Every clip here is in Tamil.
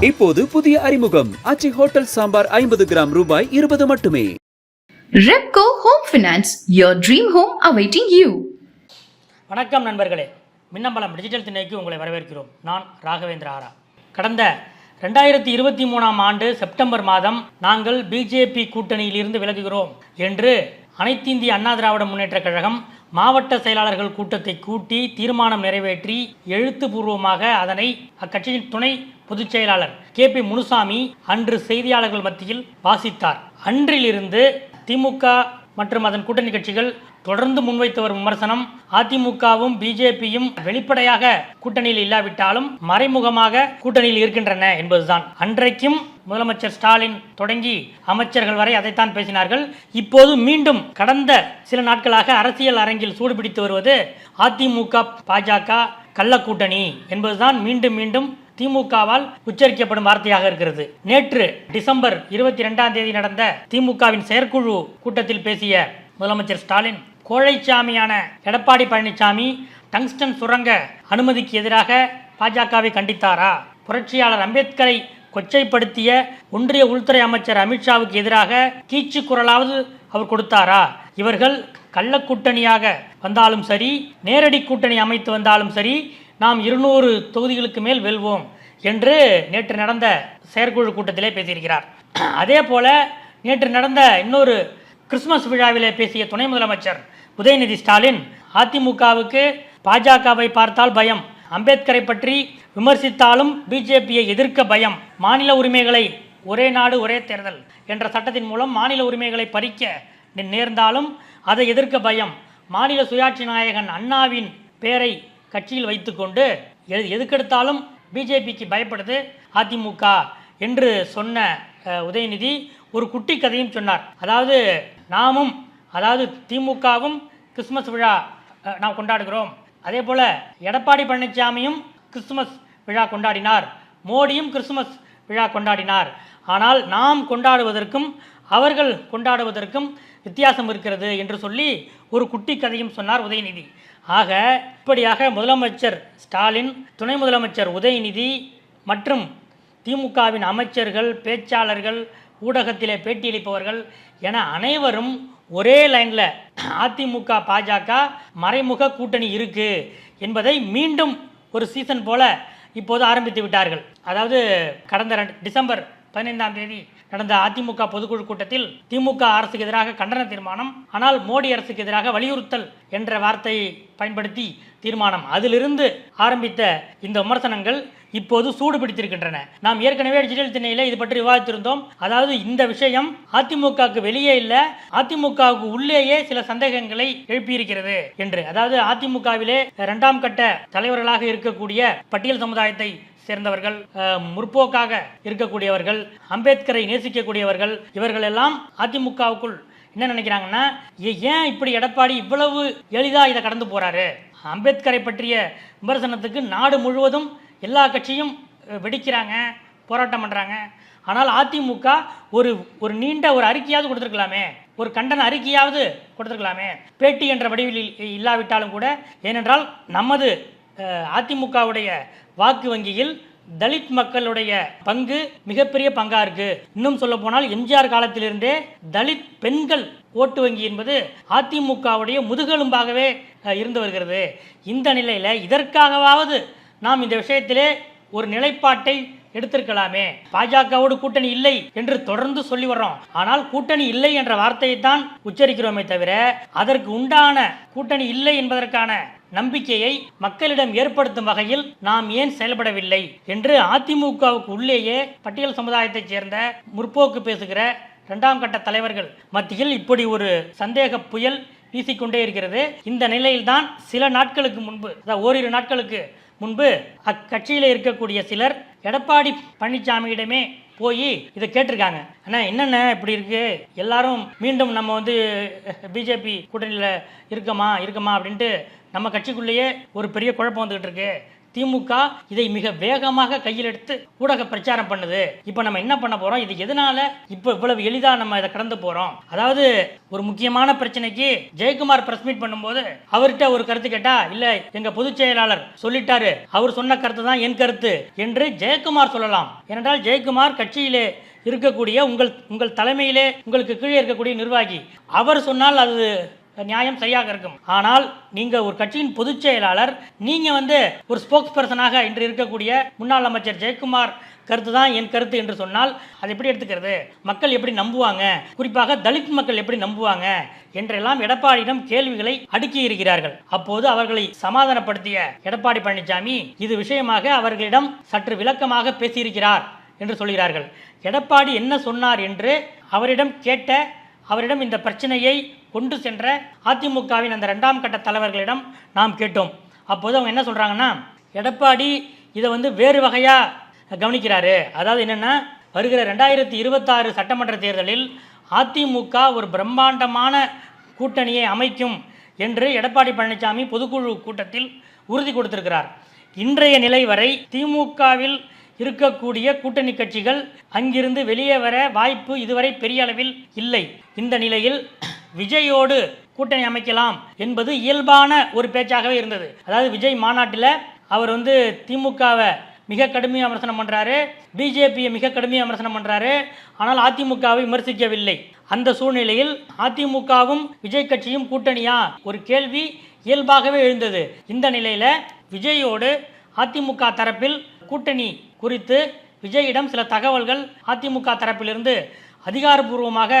இப்போது புதிய அறிமுகம். அச்சி ஹோட்டல் சாம்பார் ஐம்பது கிராம் ரூபாய் இருபது மட்டுமே. Repco Home Finance, your dream home awaiting you. வணக்கம் நண்பர்களே. மின்னம்பலம் டிஜிட்டல் திணைக்கு உங்களை வரவேற்கிறோம். நான் ராகவேந்திர ஆரா. கடந்த ரெண்டாயிரத்தி இருபத்தி மூணாம் ஆண்டு செப்டம்பர் மாதம் நாங்கள் பிஜேபி கூட்டணியிலிருந்து விலகுகிறோம் என்று அனைத்து இந்திய அண்ணா திராவிட முன்னேற்றக் கழகம் மாவட்ட செயலாளர்கள் கூட்டத்தை கூட்டி தீர்மானம் நிறைவேற்றி எழுத்துப்பூர்வமாக அதனை அக்கட்சியின் துணை பொதுச் செயலாளர் கே பி முனுசாமி அன்று செய்தியாளர்கள் மத்தியில் வாசித்தார். அன்றிலிருந்து திமுக மற்றும் அதன் கூட்டணி கட்சிகள் தொடர்ந்து முன்வைத்து வரும் விமர்சனம் அதிமுகவும் பிஜேபியும் வெளிப்படையாக கூட்டணியில் இல்லாவிட்டாலும் மறைமுகமாக கூட்டணியில் இருக்கின்றன என்பதுதான். அன்றைக்கும் முதலமைச்சர் ஸ்டாலின் தொடங்கி அமைச்சர்கள் வரை அதைத்தான் பேசினார்கள். இப்போது மீண்டும் கடந்த சில நாட்களாக அரசியல் அரங்கில் சூடுபிடித்து வருவது அதிமுக பாஜக கள்ள கூட்டணி என்பதுதான் மீண்டும் மீண்டும் திமுகவால் உச்சரிக்கப்படும் வார்த்தையாக இருக்கிறது. நேற்று டிசம்பர் இருபத்தி ரெண்டாம் தேதி நடந்த திமுகவின் செயற்குழு கூட்டத்தில் பேசிய முதலமைச்சர் ஸ்டாலின் கோழைச்சாமியான எடப்பாடி பழனிசாமி டங்ஸ்டன் சுரங்க அனுமதிக்கு எதிராக பாஜகவை கண்டித்தாரா? புரட்சியாளர் அம்பேத்கரை கொச்சைப்படுத்திய ஒன்றிய உள்துறை அமைச்சர் அமித்ஷாவுக்கு எதிராக கீச்சு குரலாவது அவர் கொடுத்தாரா? இவர்கள் கள்ள கூட்டணியாக வந்தாலும் சரி நேரடி கூட்டணி அமைத்து வந்தாலும் சரி நாம் இருநூறு தொகுதிகளுக்கு மேல் வெல்வோம் என்று நேற்று நடந்த செயற்குழு கூட்டத்திலே பேசியிருக்கிறார். அதே போல நேற்று நடந்த இன்னொரு கிறிஸ்துமஸ் விழாவிலே பேசிய துணை முதலமைச்சர் உதயநிதி ஸ்டாலின் அதிமுகவுக்கு பாஜகவை பார்த்தால் பயம். அம்பேத்கரை பற்றி விமர்சித்தாலும் பிஜேபியை எதிர்க்க பயம். மாநில உரிமைகளை ஒரே நாடு ஒரே தேர்தல் என்ற சட்டத்தின் மூலம் மாநில உரிமைகளை பறிக்க நேர்ந்தாலும் அதை எதிர்க்க பயம். மாநில சுயாட்சி நாயகன் அண்ணாவின் பெயரை கட்சியில் வைத்துக்கொண்டு எது எதுக்கெடுத்தாலும் பிஜேபிக்கு பயப்படுது அதிமுக என்று சொன்ன உதயநிதி ஒரு குட்டி கதையும் சொன்னார். அதாவது நாமும் அதாவது திமுகவும் கிறிஸ்துமஸ் விழா நாம் கொண்டாடுகிறோம். அதே போல எடப்பாடி பழனிசாமியும் கிறிஸ்துமஸ் விழா கொண்டாடினார். மோடியும் கிறிஸ்துமஸ் விழா கொண்டாடினார். ஆனால் நாம் கொண்டாடுவதற்கும் அவர்கள் கொண்டாடுவதற்கும் வித்தியாசம் இருக்கிறது என்று சொல்லி ஒரு குட்டி கதையும் சொன்னார் உதயநிதி. ஆக இப்படியாக முதலமைச்சர் ஸ்டாலின் துணை முதலமைச்சர் உதயநிதி மற்றும் திமுகவின் அமைச்சர்கள் பேச்சாளர்கள் ஊடகத்திலே பேட்டியளிப்பவர்கள் என அனைவரும் ஒரே லைனில் அதிமுக பாஜக மறைமுக கூட்டணி இருக்கு என்பதை மீண்டும் ஒரு சீசன் போல இப்போது ஆரம்பித்து விட்டார்கள். அதாவது கடந்த ரெண்டு- டிசம்பர் பதினைந்தாம் தேதி நடந்த அதிமுக பொதுக்குழு கூட்டத்தில் திமுக அரசுக்கு எதிராக கண்டன தீர்மானம் ஆனால் மோடி அரசுக்கு எதிராக வலியுறுத்தல் என்ற வார்த்தையை பயன்படுத்தி தீர்மானம். அதிலிருந்து ஆரம்பித்த இந்த விமர்சனங்கள் இப்போது சூடு பிடித்திருக்கின்றன. நாம் ஏற்கனவே டிஜிட்டல் திணையில இது பற்றி விவாதித்திருந்தோம். அதாவது இந்த விஷயம் அதிமுகவுக்கு வெளியே இல்ல அதிமுகவுக்கு உள்ளேயே சில சந்தேகங்களை எழுப்பியிருக்கிறது என்று. அதாவது அதிமுகவிலே இரண்டாம் கட்ட தலைவர்களாக இருக்கக்கூடிய பட்டியல் சமுதாயத்தை சேர்ந்தவர்கள் முற்போக்காக இருக்கக்கூடியவர்கள் அம்பேத்கரை நேசிக்கக்கூடியவர்கள் இவர்கள் எல்லாம் அதிமுகவுக்குள் என்ன நினைக்கிறாங்கன்னா ஏன் இப்படி எடப்பாடி இவ்வளவு எளிதா இதை கடந்து போறாரு? அம்பேத்கரை பற்றிய விமர்சனத்துக்கு நாடு முழுவதும் எல்லா கட்சியும் வெடிக்கிறாங்க போராட்டம் பண்றாங்க. ஆனால் அதிமுக ஒரு ஒரு நீண்ட ஒரு அறிக்கையாவது கொடுத்துருக்கலாமே. ஒரு கண்டன அறிக்கையாவது கொடுத்துருக்கலாமே. பேட்டி என்ற வடிவில் இல்லாவிட்டாலும் கூட ஏனென்றால் நமது அதிமுகவுடைய வாக்கு வங்கியில் தலித் மக்களுடைய பங்கு மிகப்பெரிய பங்கா இருக்கு. இன்னும் சொல்ல போனால் எம்ஜிஆர் காலத்திலிருந்தே தலித் பெண்கள் ஓட்டு வங்கி என்பது அதிமுகவுடைய முதுகெலும்பாகவே இருந்து வருகிறது. இந்த நிலையில இதற்காகவாவது நாம் இந்த விஷயத்திலே ஒரு நிலைப்பாட்டை எடுத்திருக்கலாமே. பாஜகவோடு கூட்டணி இல்லை என்று தொடர்ந்து சொல்லி வர்றோம். ஆனால் கூட்டணி இல்லை என்ற வார்த்தையை தான் உச்சரிக்கிறோமே தவிர அதற்கு உண்டான கூட்டணி இல்லை என்பதற்கான நம்பிக்கையை மக்களிடம் ஏற்படுத்தும் வகையில் நாம் ஏன் செயல்படவில்லை என்று அதிமுகவுக்கு உள்ளேயே பட்டியல் சமுதாயத்தைச் சேர்ந்த முற்போக்கு பேசுகிற இரண்டாம் கட்ட தலைவர்கள் மத்தியில் இப்படி ஒரு சந்தேக புயல் வீசிக்கொண்டே இருக்கிறது. இந்த நிலையில்தான் சில நாட்களுக்கு முன்பு ஓரிரு நாட்களுக்கு முன்பு அக்கட்சியில் இருக்கக்கூடிய சிலர் எடப்பாடி பழனிசாமியிடமே போய் இதை கேட்டிருக்காங்க. அண்ணா என்னென்ன இப்படி இருக்கு? எல்லாரும் மீண்டும் நம்ம வந்து பிஜேபி கூட்டணியில் இருக்கமா இருக்கமா அப்படின்ட்டு நம்ம கட்சிக்குள்ளேயே ஒரு பெரிய குழப்பம் வந்துகிட்டு இருக்கு. திமுக இதை மிக வேகமாக கையில் எடுத்து ஊடக பிரச்சாரம் பண்ணுது. இப்போ நம்ம என்ன பண்ண போறோம்? இது எதனால இப்போ இவ்வளவு எளிதா நம்ம இதை கடந்து போறோம்? அதாவது ஒரு முக்கியமான பிரச்சனைக்கு ஜெயக்குமார் பிரஸ் மீட் பண்ணும்போது அவர்கிட்ட ஒரு கருத்து கேட்டா இல்ல எங்க பொதுச் செயலாளர் சொல்லிட்டாரு. அவர் சொன்ன கருத்து தான் என் கருத்து என்று ஜெயக்குமார் சொல்லலாம். ஏனென்றால் ஜெயக்குமார் கட்சியிலே இருக்கக்கூடிய உங்கள் உங்கள் தலைமையிலே உங்களுக்கு கீழே இருக்கக்கூடிய நிர்வாகி. அவர் சொன்னால் அது நியாயம் சரியாக இருக்கும். ஆனால் நீங்க ஒரு கட்சியின் பொதுச் செயலாளர் நீங்க வந்து ஒரு ஸ்போக்ஸ் பர்சனாக இன்று இருக்கக்கூடிய முன்னாள் அமைச்சர் ஜெயக்குமார் கருத்து தான் என் கருத்து என்று சொன்னால் அதை எப்படி எடுத்துக்கிறது? மக்கள் எப்படி நம்புவாங்க? குறிப்பாக தலித் மக்கள் எப்படி நம்புவாங்க? என்றெல்லாம் எடப்பாடியிடம் கேள்விகளை அடுக்கி இருக்கிறார்கள். அப்போது அவர்களை சமாதானப்படுத்திய எடப்பாடி பழனிசாமி இது விஷயமாக அவர்களிடம் சற்று விளக்கமாக பேசியிருக்கிறார் என்று சொல்கிறார்கள். எடப்பாடி என்ன சொன்னார் என்று அவரிடம் கேட்ட அவரிடம் இந்த பிரச்சனையை கொண்டு சென்ற அதிமுகவின் அந்த ரெண்டாம் கட்ட தலைவர்களிடம் நாம் கேட்டோம். அப்போது அவங்க என்ன சொல்கிறாங்கன்னா எடப்பாடி இதை வந்து வேறு வகையாக கவனிக்கிறாரு. அதாவது என்னென்னா வருகிற ரெண்டாயிரத்தி இருபத்தாறு சட்டமன்ற தேர்தலில் அதிமுக ஒரு பிரம்மாண்டமான கூட்டணியை அமைக்கும் என்று எடப்பாடி பழனிசாமி பொதுக்குழு கூட்டத்தில் உறுதி கொடுத்திருக்கிறார். இன்றைய நிலை வரை திமுகவில் இருக்கக்கூடிய கூட்டணி கட்சிகள் அங்கிருந்து வெளியே வர வாய்ப்பு இதுவரை பெரிய அளவில் இல்லை. இந்த நிலையில் விஜயோடு கூட்டணி அமைக்கலாம் என்பது இயல்பான ஒரு பேச்சாகவே இருந்தது. அதாவது விஜய் மாநாட்டில் அவர் வந்து திமுகவை மிக கடுமையாக விமர்சனம் பண்ணுறாரு பிஜேபியை மிக கடுமையாக விமர்சனம் பண்ணுறாரு ஆனால் அதிமுகவை விமர்சிக்கவில்லை. அந்த சூழ்நிலையில் அதிமுகவும் விஜய் கட்சியும் கூட்டணியா? ஒரு கேள்வி இயல்பாகவே எழுந்தது. இந்த நிலையில் விஜயோடு அதிமுக தரப்பில் கூட்டணி குறித்து விஜயிடம் சில தகவல்கள் அதிமுக தரப்பிலிருந்து அதிகாரப்பூர்வமாக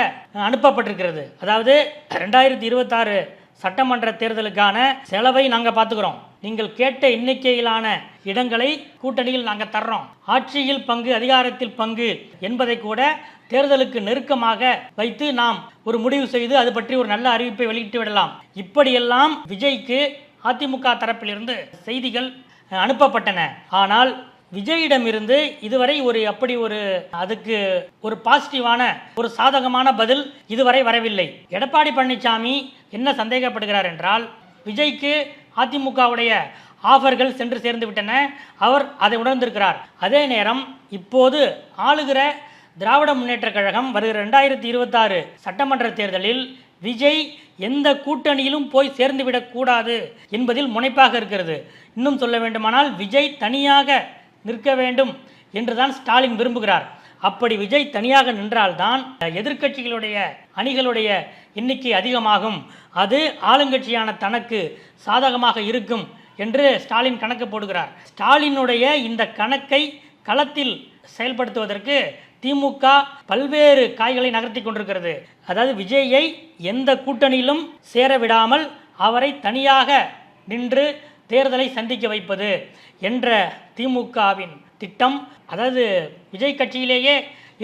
அனுப்பப்பட்டிருக்கிறது. அதாவது ரெண்டாயிரத்தி இருபத்தாறு சட்டமன்ற தேர்தலுக்கான செலவை நாங்கள் பார்த்துக்கிறோம். நீங்கள் கேட்ட எண்ணிக்கையிலான இடங்களை கூட்டணியில் நாங்கள் தர்றோம். ஆட்சியில் பங்கு அதிகாரத்தில் பங்கு என்பதை கூட தேர்தலுக்கு நெருக்கமாக வைத்து நாம் ஒரு முடிவு செய்து அது பற்றி ஒரு நல்ல அறிவிப்பை வெளியிட்டு விடலாம். இப்படியெல்லாம் விஜய்க்கு அதிமுக தரப்பிலிருந்து செய்திகள் அனுப்பப்பட்டன. ஆனால் விஜயிடமிருந்து இதுவரை ஒரு அப்படி ஒரு அதுக்கு ஒரு பாசிட்டிவான ஒரு சாதகமான பதில் இதுவரை வரவில்லை. எடப்பாடி பழனிசாமி என்ன சந்தேகப்படுகிறார் என்றால் விஜய்க்கு அதிமுகவுடைய ஆஃபர்கள் சென்று சேர்ந்து விட்டன அவர் அதை உணர்ந்திருக்கிறார். அதே நேரம் இப்போது ஆளுகிற திராவிட முன்னேற்றக் கழகம் வருகிற ரெண்டாயிரத்தி இருபத்தாறு சட்டமன்ற தேர்தலில் விஜய் எந்த கூட்டணியிலும் போய் சேர்ந்துவிடக்கூடாது என்பதில் முனைப்பாக இருக்கிறது. இன்னும் சொல்ல வேண்டுமானால் விஜய் தனியாக நிற்க வேண்டும் என்றுதான் ஸ்டாலின் விரும்புகிறார். அப்படி விஜய் தனியாக நின்றால்தான் எதிர்க்கட்சிகளுடைய அணிகளுடைய எண்ணிக்கை அதிகமாகும். அது ஆளுங்கட்சியான தனக்கு சாதகமாக இருக்கும் என்று ஸ்டாலின் கணக்கு போடுகிறார். ஸ்டாலினுடைய இந்த கணக்கை களத்தில் செயல்படுத்துவதற்கு திமுக பல்வேறு காய்களை நகர்த்தி கொண்டிருக்கிறது. அதாவது விஜயை எந்த கூட்டணியிலும் சேர விடாமல் அவரை தனியாக நின்று தேர்தலை சந்திக்க வைப்பது என்ற திமுகவின் திட்டம். அதாவது விஜய் கட்சியிலேயே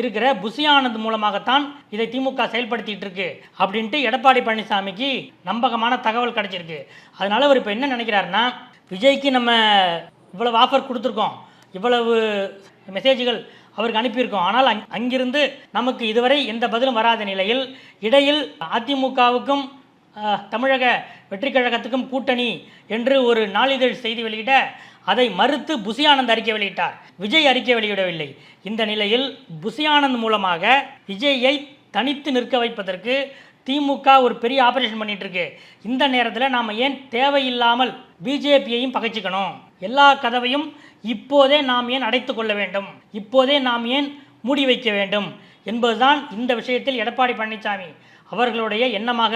இருக்கிற புசி ஆனந்த் மூலமாகத்தான் இதை திமுக செயல்படுத்திட்டு இருக்கு அப்படின்ட்டு எடப்பாடி பழனிசாமிக்கு நம்பகமான தகவல் கிடைச்சிருக்கு. அதனால அவர் இப்போ என்ன நினைக்கிறாருன்னா விஜய்க்கு நம்ம இவ்வளவு ஆஃபர் கொடுத்துருக்கோம் இவ்வளவு மெசேஜ்கள் அவருக்கு அனுப்பியிருக்கோம். ஆனால் அங் அங்கிருந்து நமக்கு இதுவரை எந்த பதிலும் வராத நிலையில் இடையில் அதிமுகவுக்கும் தமிழக வெற்றிக் கழகத்துக்கும் கூட்டணி என்று ஒரு நாளிதழ் செய்தி வெளியிட அதை மறுத்து புசியானந்த் அறிக்கை வெளியிட்டார். விஜய் அறிக்கை வெளியிடவில்லை. இந்த நிலையில் புசியானந்த் மூலமாக விஜயை தனித்து நிற்க வைப்பதற்கு திமுக ஒரு பெரிய ஆபரேஷன் பண்ணிட்டு இருக்கு இந்த நேரத்தில் நாம் ஏன் தேவையில்லாமல் பிஜேபியையும் பகைச்சிக்கணும்? எல்லா கதவையும் இப்போதே நாம் ஏன் அடைத்து கொள்ள வேண்டும்? இப்போதே நாம் ஏன் மூடி வைக்க வேண்டும்? என்பதுதான் இந்த விஷயத்தில் எடப்பாடி பழனிசாமி அவர்களுடைய எண்ணமாக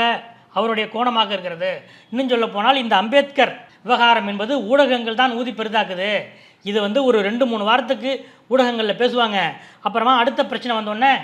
அவருடைய கோணமாக இருக்கிறது. இன்னும் சொல்ல போனால் இந்த அம்பேத்கர் விவகாரம் என்பது ஊடகங்கள் தான் ஊதி பெரிதாக்குது. இது வந்து ஒரு ரெண்டு மூணு வாரத்துக்கு ஊடகங்களில் பேசுவாங்க. அப்புறமா அடுத்த பிரச்சனை வந்தோடனே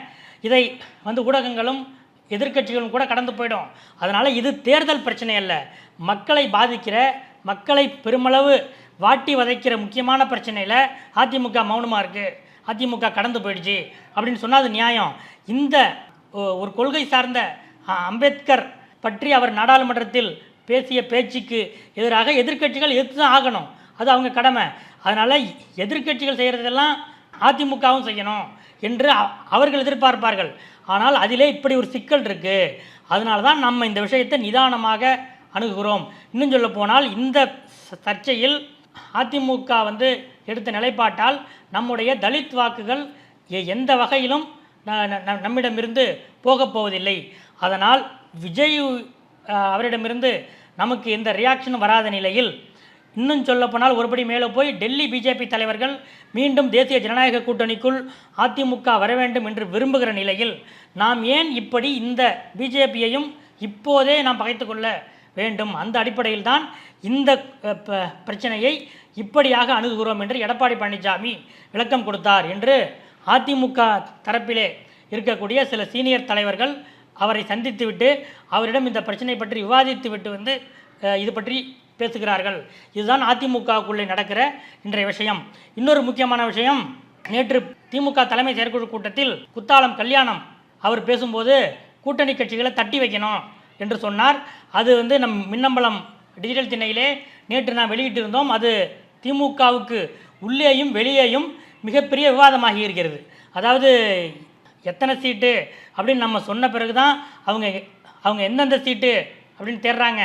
இதை வந்து ஊடகங்களும் எதிர்க்கட்சிகளும் கூட கடந்து போயிடும். அதனால் இது தேர்தல் பிரச்சனை அல்ல. மக்களை பாதிக்கிற மக்களை பெருமளவு வாட்டி வதைக்கிற முக்கியமான பிரச்சனையில் அதிமுக மௌனமாக இருக்குது அதிமுக கடந்து போயிடுச்சு. அப்படின்னு சொன்னால் அது நியாயம். இந்த ஒ- ஒரு கொள்கை சார்ந்த அம்பேத்கர் பற்றி அவர் நாடாளுமன்றத்தில் பேசிய பேச்சுக்கு எதிராக எதிர்க்கட்சிகள் எதிர்த்து தான் ஆகணும். அது அவங்க கடமை. அதனால் எதிர்க்கட்சிகள் செய்கிறதெல்லாம் அதிமுகவும் செய்யணும் என்று அவர்கள் எதிர்பார்ப்பார்கள். ஆனால் அதிலே இப்படி ஒரு சிக்கல் இருக்குது அதனால தான் நம்ம இந்த விஷயத்தை நிதானமாக அணுகுகிறோம். இன்னும் சொல்ல போனால் இந்த சர்ச்சையில் அதிமுக வந்து எடுத்த நிலைப்பாட்டால் நம்முடைய தலித் வாக்குகள் எ- எந்த வகையிலும் ந- நம்மிடமிருந்து போகப் போவதில்லை. அதனால் விஜய் அவரிடமிருந்து நமக்கு எந்த ரியாக்ஷனும் வராத நிலையில் இன்னும் சொல்லப்போனால் ஒருபடி மேலே போய் டெல்லி பிஜேபி தலைவர்கள் மீண்டும் தேசிய ஜனநாயக கூட்டணிக்குள் அதிமுக வர வேண்டும் என்று விரும்புகிற நிலையில் நாம் ஏன் இப்படி இந்த பிஜேபியையும் இப்போதே நாம் பகைத்து கொள்ள வேண்டும்? அந்த அடிப்படையில் தான் இந்த ப- பிரச்சனையை இப்படியாக அணுகுகிறோம் என்று எடப்பாடி பழனிசாமி விளக்கம் கொடுத்தார் என்று அதிமுக தரப்பிலே இருக்கக்கூடிய சில சீனியர் தலைவர்கள் அவரை சந்தித்துவிட்டு அவரிடம் இந்த பிரச்சனை பற்றி விவாதித்து விட்டு வந்து இது பற்றி பேசுகிறார்கள். இதுதான் அதிமுகவுக்குள்ளே நடக்கிற இன்றைய விஷயம். இன்னொரு முக்கியமான விஷயம் நேற்று திமுக தலைமை செயற்குழு கூட்டத்தில் குத்தாலம் கல்யாணம் அவர் பேசும்போது கூட்டணி கட்சிகளை தட்டி வைக்கணும் என்று சொன்னார். அது வந்து நம் மின்னம்பலம் டிஜிட்டல் திண்ணையிலே நேற்று நான் வெளியிட்டிருந்தோம். அது திமுகவுக்கு உள்ளேயும் வெளியேயும் மிகப்பெரிய விவாதமாகி இருக்கிறது. அதாவது எத்தனை சீட்டு அப்படின்னு நம்ம சொன்ன பிறகு தான் அவங்க அவங்க எந்தெந்த சீட்டு அப்படின்னு தேடுறாங்க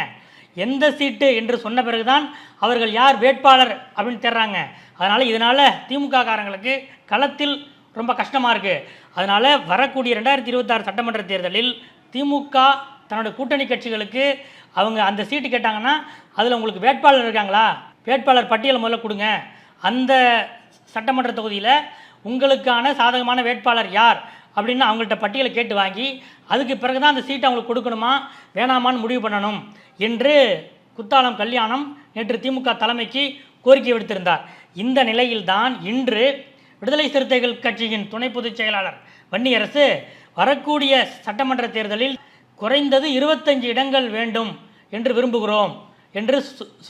எந்த சீட்டு என்று சொன்ன பிறகுதான் அவர்கள் யார் வேட்பாளர் அப்படின்னு தேடுறாங்க அதனால் இதனால் திமுக காரங்களுக்கு களத்தில் ரொம்ப கஷ்டமாக இருக்குது அதனால் வரக்கூடிய ரெண்டாயிரத்தி இருபத்தாறு சட்டமன்ற தேர்தலில் திமுக தன்னோட கூட்டணி கட்சிகளுக்கு அவங்க அந்த சீட்டு கேட்டாங்கன்னா அதில் உங்களுக்கு வேட்பாளர் இருக்காங்களா? வேட்பாளர் பட்டியல் முதல்ல கொடுங்க. அந்த சட்டமன்ற தொகுதியில் உங்களுக்கான சாதகமான வேட்பாளர் யார்? அப்படின்னு அவங்கள்ட்ட பட்டியலை கேட்டு வாங்கி அதுக்கு பிறகு தான் அந்த சீட்டை அவங்களுக்கு கொடுக்கணுமா? வேணாமான்னு முடிவு பண்ணணும் என்று குத்தாலம் கல்யாணம் நேற்று திமுக தலைமைக்கு கோரிக்கை விடுத்திருந்தார். இந்த நிலையில்தான் இன்று விடுதலை சிறுத்தைகள் கட்சியின் துணை பொதுச் செயலாளர் வன்னியரசு வரக்கூடிய சட்டமன்ற தேர்தலில் குறைந்தது இருபத்தஞ்சு இடங்கள் வேண்டும் என்று விரும்புகிறோம் என்று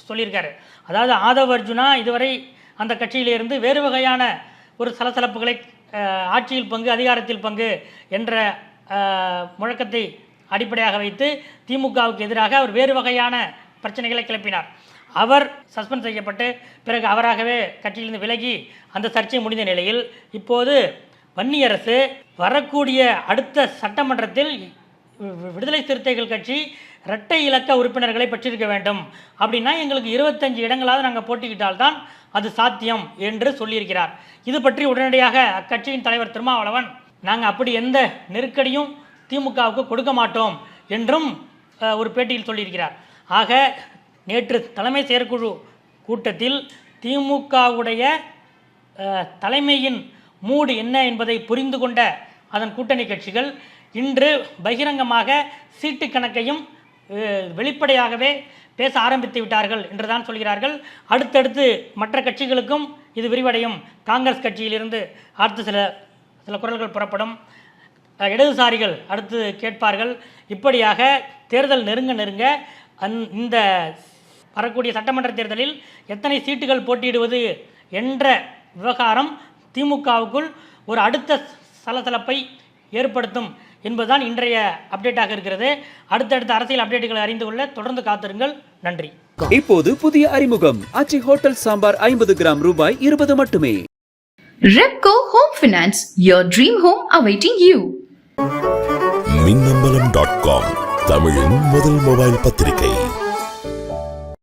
சொல்லியிருக்காரு. அதாவது ஆதவ அர்ஜுனா இதுவரை அந்த கட்சியிலிருந்து வேறு வகையான ஒரு சலசலப்புகளை ஆட்சியில் பங்கு அதிகாரத்தில் பங்கு என்ற முழக்கத்தை அடிப்படையாக வைத்து திமுகவுக்கு எதிராக அவர் வேறு வகையான பிரச்சனைகளை கிளப்பினார். அவர் சஸ்பெண்ட் செய்யப்பட்டு பிறகு அவராகவே கட்சியிலிருந்து விலகி அந்த சர்ச்சை முடிந்த நிலையில் இப்போது வன்னியரசு வரக்கூடிய அடுத்த சட்டமன்றத்தில் விடுதலை சிறுத்தைகள் கட்சி இரட்டை இலக்க உறுப்பினர்களை பெற்றிருக்க வேண்டும். அப்படின்னா எங்களுக்கு இருபத்தஞ்சு இடங்களாவது நாங்கள் போட்டிக்கிட்டால்தான் அது சாத்தியம் என்று சொல்லியிருக்கிறார். இது பற்றி உடனடியாக அக்கட்சியின் தலைவர் திருமாவளவன் நாங்கள் அப்படி எந்த நெருக்கடியும் திமுகவுக்கு கொடுக்க மாட்டோம் என்றும் ஒரு பேட்டியில் சொல்லியிருக்கிறார். ஆக நேற்று தலைமை செயற்குழு கூட்டத்தில் திமுகவுடைய தலைமையின் மூடு என்ன என்பதை புரிந்து கொண்ட அதன் கூட்டணி கட்சிகள் இன்று பகிரங்கமாக சீட்டு கணக்கையும் வெளிப்படையாகவே பேச ஆரம்பித்து விட்டார்கள் என்றுதான் சொல்கிறார்கள். அடுத்தடுத்து மற்ற கட்சிகளுக்கும் இது விரிவடையும். காங்கிரஸ் கட்சியிலிருந்து அடுத்து சில சில குரல்கள் புறப்படும். இடதுசாரிகள் அடுத்து கேட்பார்கள். இப்படியாக தேர்தல் நெருங்க நெருங்க அந் இந்த வரக்கூடிய சட்டமன்ற தேர்தலில் எத்தனை சீட்டுகள் போட்டியிடுவது என்ற விவகாரம் திமுகவுக்குள் ஒரு அடுத்த சலசலப்பை ஏற்படுத்தும். என்பதுதான் இன்றைய அப்டேட்டாக இருக்கிறது. அடுத்தடுத்த அரசியல் அப்டேட்டுகளை அறிந்து கொள்ள தொடர்ந்து காத்திருங்கள். நன்றி. இப்போது புதிய அறிமுகம். ஆச்சி ஹோட்டல் சாம்பார் ஐம்பது கிராம் ரூபாய் இருபது மட்டுமே. Repco Home Finance, your dream home awaiting you. Minnambalam dot com தமிழின் முதல் மொபைல் பத்திரிகை.